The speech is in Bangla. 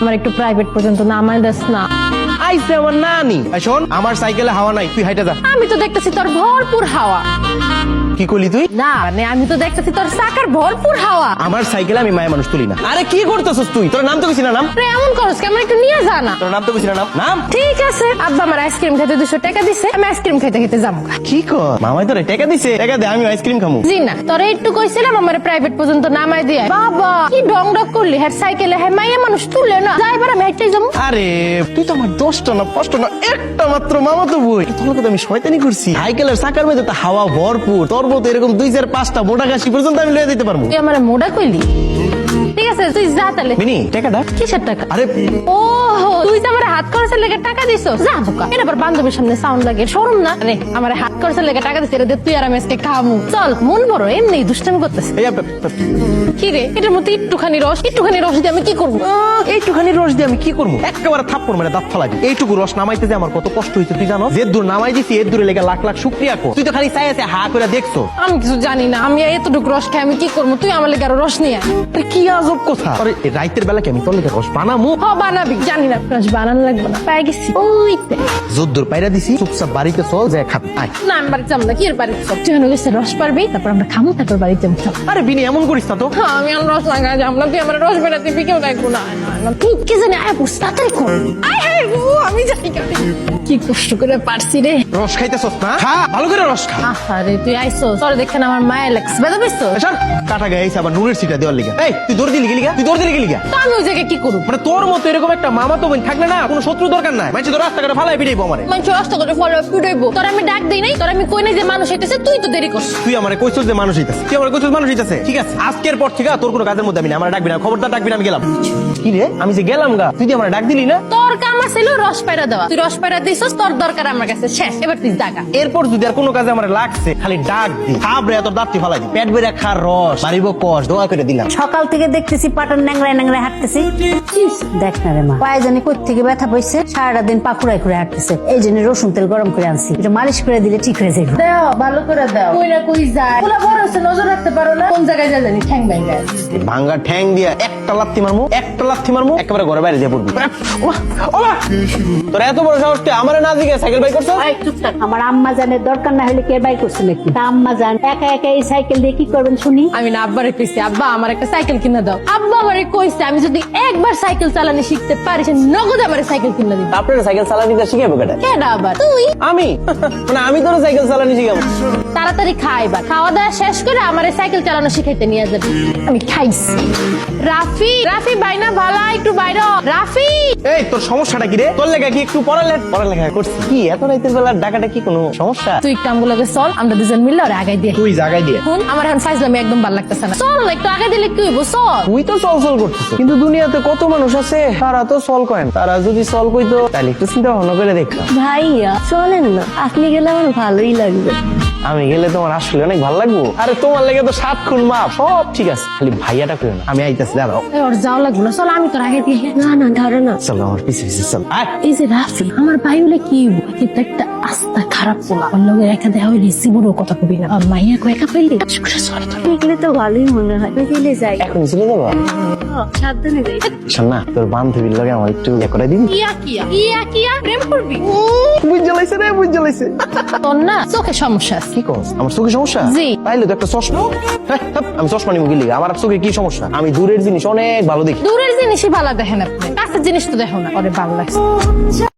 আমার একটু প্রাইভেট পর্যন্ত নামায় দাস না। আইসে আমার নানি। শোন আমার সাইকেলে হাওয়া নাই তুই হাইটা যা। আমি তো দেখতেছি তোর ভরপুর হাওয়া। কি করলি তুই? না মানে আমি তো দেখতেছি তোর চাকার ভরপুর হাওয়া। আমার সাইকেলে আমি মায়া মানুষ তুলি না। আরে কি করতেছস তুই? তোর নাম তো কিছু না নাম? আরে এমন করস কেমন একটু নিয়ে যা না। তোর নাম তো কিছু না নাম? নাম? ঠিক আছে। আব্বা আমার আইসক্রিম খেতে দুশো টাকা দিছে আমি আইসক্রিম খেতে খেতে যাব। কি কর? মামাই তোরে টাকা দিছে টাকা দে আমি আইসক্রিম খামু। জি না তোরা একটু কইছিলাম আমার প্রাইভেট পর্যন্ত নামাই দিয়ে বাবা কি ডং ডং করলি? হ্যাঁ সাইকেলে হ্যাঁ মাইয়া মানুষ তুলে না। যাই এবার আমি হেঁটেই যাব। আরে তুই তো আমার দশটা না পাঁচটা না একটা মাত্র মামা তো বই। তোর তো আমি শয়তানি করছি। সাইকেলের চাকার মধ্যে তো হাওয়া ভরপুর তোর মতো এরকম দুই চার পাঁচটা মোটা কাশি পর্যন্ত আমি লয়ে দিতে পারব? আমার মোটা কইলি? ঠিক আছে তুই যা তাহলে। মিনি টাকাটা কিসের টাকা? আরে ও তুই তো আমার হাত খরচের লেগে টাকা দিছ? যা বোকা। এটা আবার বান্ধবীর সামনে সাউন্ড লাগে শরম না? রে আমার হাত খরচের লেগে টাকা দিছে এটা তুই আর আমি আজকে খামু। চল মন বড় এমনি দুষ্টামি করতেছে। এই আপ- আপ- কি রে এটার মধ্যে একটুখানি রস একটুখানি রস দিয়ে আমি কি করব? এইটুখানি রস দিয়ে আমি কি করব? একেবারে থাপ্পড় মানে দাঁত ফালাই দিই। এইটুকু রস নামাইতে যে আমার কত কষ্ট হয়েছে তুই জানো? যে দূর নামাই দিছি এর দূরে লেগে লাখ লাখ শুক্রিয়া কর তুই তো খালি চাই আছে হা করে দেখছ। আমি কিছু জানি না আমি এতটুকু রস খাই আমি কি করব? তুই আমার লেগে আরও রস নিয়ে। কি আজব কথা? আরে রাইতের বেলা কি আমি তোর লেগে রস বানামু? হ বানাবি। জানি না রস বানানো লাগবে না। পাই গেছি। ওই তে। পাইরা দিছি চুপচাপ বাড়িতে চল খাবি আয়। না আমি বাড়িতে যাব না কি এর বাড়িতে চল? তুই ওখানে গেছে রস পারবি তারপর আমরা খামো তারপর বাড়িতে যাব। আরে বিনি এমন করিস না তো। হ্যাঁ, আমি আর রস লাগা যাব না তুই আমার রস বেড়া দিবি কেউ দেখব না। কে জানি আয় তাড়াতাড়ি কর। আয় আমি জানি কি কষ্ট করে পারছি রে। রস খাইতেছস না? খা ভালো করে রস খা। আরে তুই আইসো তোর দেখেন আমার মায়ের লাগছে। বেদা কাটা গায়ে আবার নুনের সিটা দেওয়ার লিগা। এই তুই দৌড় দিলি গেলি তুই দৌড় দিলি গেলি তো আমি ওই জায়গায় কি করব মানে তোর মতো এরকম একটা মামা তো বোন থাকলে না কোনো শত্রু দরকার নাই। মানে তোর রাস্তাঘাটে ফালাই পিটাইবো আমারে। মানে তোর ফালাই তোর আমি ডাক দিই নাই তোর আমি কই নাই যে মানুষ হইতেছে তুই তো দেরি করছিস। তুই আমারে কইছস যে মানুষ হইতাছে। তুই আমারে কইছস মানুষ হইতাছে। ঠিক আছে আজকের পর থেকে তোর কোনো কাজের মধ্যে আমি না আমারে ডাকবি না খবরদার ডাকবি না আমি গেলাম। কি রে? আমি যে গেলাম গা তুই আমার ডাক দিলি না? তোর কাম ছিল রস পায়রা দেওয়া। তুই রস পায়রা দিছস তোর দরকার আমার কাছে। শেষ এবার তুই জাগা। এরপর যদি আর কোনো কাজে আমার লাগছে খালি ডাক দি। খাবরে তোর দাঁতটি ফালাই দি। পেট বেড়ে খা রস। বাড়িব কষ দোয়া করে দিলাম। সকাল থেকে দেখতেছি পাটার ন্যাংরায় ন্যাংরায় হাঁটতেছি। দেখ না রে মা। পায়ে জানি কই থেকে ব্যথা পড়ছে সারাটা দিন পাকুড়ায় করে হাঁটতেছে। এই জন্য রসুন তেল গরম করে আনছি। এটা মালিশ করে দিলে ঠিক হয়ে যাবে দাও ভালো করে দাও। কই না কই যায়? পোলা বড় হচ্ছে নজর রাখতে পারো না। কোন জায়গায় যা জানি? ঠ্যাং ভাঙা ভাঙ্গা ঠ্যাং দিয়া একটা লাথি মারমু একটা লাথি মারমু একেবারে ঘরে বাইরে দিয়ে পড়বি! তোর এত বড় সাহস তুই আমারে না দিকে সাইকেল বাই করছস? এই চুপ থাক। আমার আম্মা জানের দরকার না হলে কে বাই করছে নাকি? তা আম্মা জান একা একা এই সাইকেল দিয়ে কি করবেন শুনি? আমি না আব্বারে কইছি আব্বা আমার একটা সাইকেল কিনে দাও। আব্বা আমারে কইছে আমি যদি একবার সাইকেল চালানো শিখতে পারি সে নগদ আমার সাইকেল কিনে দিবে। আপনার সাইকেল চালানি শিখাবো কেটা কেডা আবার? তুই? আমি? মানে আমি তোর সাইকেল চালানি শিখাবো। তাড়াতাড়ি খাইবা খাওয়া দাওয়া শেষ করে আমার সাইকেল চালানো শিখাইতে নিয়ে যাবে। আমি খাইছি। রাফি রাফি বাইনা ভালা একটু বাইর। রাফি! এই তোর সমস্যাটা কি রে? তোর লেখা কি একটু পড়ালে পড়ালেখা করছিস কি এত রাইতের বেলা ডাকাটা কি কোনো সমস্যা? তুই একটু আমগুলোকে চল আমরা দুজন মিললে ওরে আগাই দিয়ে। তুই জাগাই দিয়ে। শুন আমার এখন ফাইজলামি একদম ভালো লাগতেছে না। চল একটু আগে দিলে কি হইব? চল। তুই তো চল চল করছিস কিন্তু দুনিয়াতে কত মানুষ আছে তারা তো চল করেন তারা যদি চল কইতো তাহলে একটু চিন্তা ভাবনা করে দেখতাম। ভাইয়া চলেন না। আপনি গেলে আমার ভালোই লাগবে। আমি গেলে তোমার আসলে অনেক ভালো লাগবো। আরে তোমার লেগে তো সাত খুন মা সব ঠিক আছে। খালি ভাইয়াটা করে না। আমি আইতাছি দাঁড়াও। ওর যাও লাগবো না। চলো আমি তোর আগে দিয়ে না না ধরো না। চলো আমার পিছে পিছে চল। আর এই যে রাফি আমার ভাই হলে কি? একটা আস্তা খারাপ পোলা লগে একা দেওয়া হইলে জীবনও কথা কবি না। আর মাইয়া কো একা পাইলে দেখলে তো ভালোই মনে হয়। যাই। এখন চলে যাবা? সাবধানে যাই। শোন তোর বান্ধবীর লগে আমার একটু ইয়ে করে দিবি? কিয়া কিয়া কিয়া কিয়া প্রেম করবি? বুঝ জ্বালাইছে রে বুঝ জ্বালাইছে। তোর না চোখে সমস্যা আছে। কি কস? আমার চোখে সমস্যা? জি। তো একটা চশমা। আমি চশমা নিবো গেলি আমার চোখে কি সমস্যা? আমি দূরের জিনিস অনেক ভালো দেখি। দূরের জিনিসই ভালো দেখেন আপনি। কাছের জিনিস তো দেখো না। ওরে ভালো লাগছে